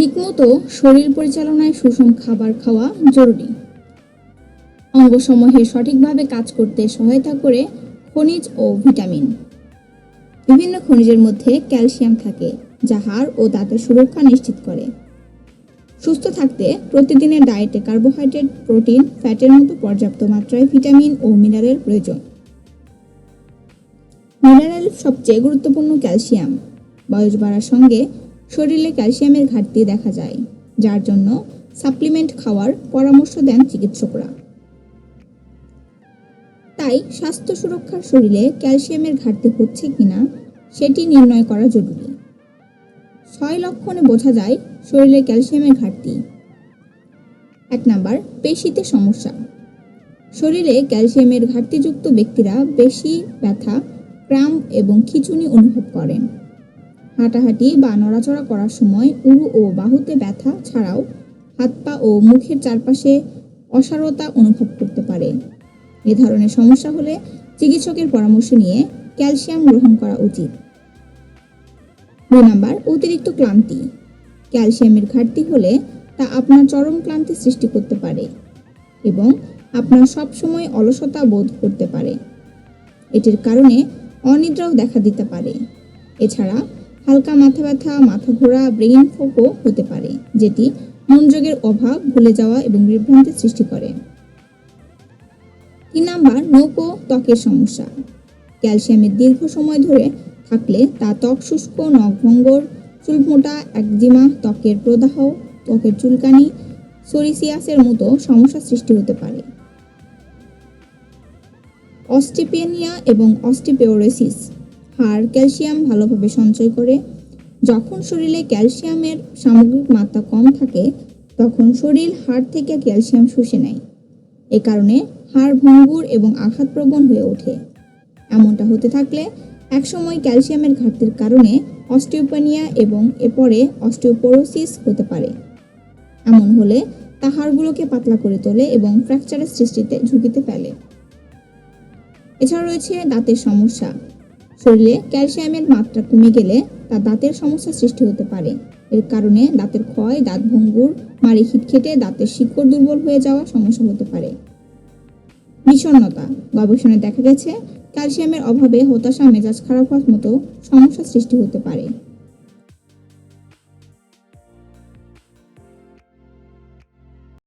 ঠিকমতো শরীর পরিচালনায় সুষম খাবার খাওয়া জরুরি। অঙ্গসমূহের সঠিকভাবে কাজ করতে সহায়তা করে খনিজ ও ভিটামিন। বিভিন্ন খনিজের মধ্যে ক্যালসিয়াম থাকে, যা হাড় ও দাঁতের সুরক্ষা নিশ্চিত করে। সুস্থ থাকতে প্রতিদিনের ডায়েটে কার্বোহাইড্রেট, প্রোটিন, ফ্যাটের মতো পর্যাপ্ত মাত্রায় ভিটামিন ও মিনারেল প্রয়োজন। মিনারেল সবচেয়ে গুরুত্বপূর্ণ ক্যালসিয়াম। বয়স বাড়ার সঙ্গে শরীরে ক্যালসিয়ামের ঘাটতি দেখা যায়, যার জন্য সাপ্লিমেন্ট খাওয়ার পরামর্শ দেন চিকিৎসকরা। তাই স্বাস্থ্য সুরক্ষার শরীরে ক্যালসিয়ামের ঘাটতি হচ্ছে কিনা, সেটি নির্ণয় করা জরুরি। ছয় লক্ষণে বোঝা যায় শরীরে ক্যালসিয়ামের ঘাটতি। এক নাম্বার, পেশিতে সমস্যা। শরীরে ক্যালসিয়ামের ঘাটতিযুক্ত ব্যক্তিরা বেশি ব্যথা ক্রাম এবং খিচুনি অনুভব করেন। হাঁটাহাঁটি বা নড়াচড়া করার সময় উরু ও বাহুতে ব্যথা ছাড়াও হাত পা ও মুখের চারপাশে অসারতা অনুভব করতে পারে। এ ধরনের সমস্যা হলে চিকিৎসকের পরামর্শ নিয়ে ক্যালসিয়াম গ্রহণ করা উচিত। দুই নাম্বার, অতিরিক্ত ক্লান্তি। ক্যালসিয়ামের ঘাটতি হলে তা আপনার চরম ক্লান্তি সৃষ্টি করতে পারে এবং আপনার সবসময় অলসতা বোধ করতে পারে। এটির কারণে অনিদ্রাও দেখা দিতে পারে। এছাড়া হালকা মাথা ব্যথা, মাথা ঘোরা, ব্রেইন ফোকও হতে পারে, যেটি মনোযোগের অভাব, ভুলে যাওয়া এবং বিভ্রান্তির সৃষ্টি করে। তিন নাম্বার, নৌকো ত্বকের সমস্যা। ক্যালসিয়ামের দীর্ঘ সময় ধরে থাকলে তা ত্বক শুষ্ক, নখ ভঙ্গর চুলমোটা একজিমা, ত্বকের প্রদাহ, ত্বকের চুলকানি, সোরিসিয়াসের মতো সমস্যা সৃষ্টি হতে পারে। অস্টিপেনিয়া এবং অস্টিপিওরেসিস হাড় ক্যালসিয়াম ভালোভাবে সঞ্চয় করে। যখন শরীরে ক্যালসিয়ামের সামগ্রিক মাত্রা কম থাকে, তখন শরীর হাড় থেকে ক্যালসিয়াম শুষে নেয়। এ কারণে হাড় ভঙ্গুর এবং আঘাতপ্রবণ হয়ে ওঠে। এমনটা হতে থাকলে একসময় ক্যালসিয়ামের ঘাটতির কারণে অস্টিওপেনিয়া এবং এরপরে অস্টিওপোরোসিস হতে পারে। এমন হলে তা হাড়গুলোকে পাতলা করে তোলে এবং ফ্র্যাকচারের সৃষ্টিতে ঝুঁকিতে ফেলে। এছাড়া রয়েছে দাঁতের সমস্যা। শরীরে ক্যালসিয়ামের মাত্রা কমে গেলে তা দাঁতের সমস্যা সৃষ্টি হতে পারে। এর কারণে দাঁতের ক্ষয়, দাঁত ভঙ্গুর মারি মাড়ি খিটখেটে দাঁতের শিকড় দুর্বল হয়ে যাওয়া সমস্যা হতে পারে। বিষণ্ণতা। গবেষণায় দেখা গেছে, ক্যালসিয়ামের অভাবে হতাশা, মেজাজ খারাপ হওয়ার মতো সমস্যা সৃষ্টি হতে পারে।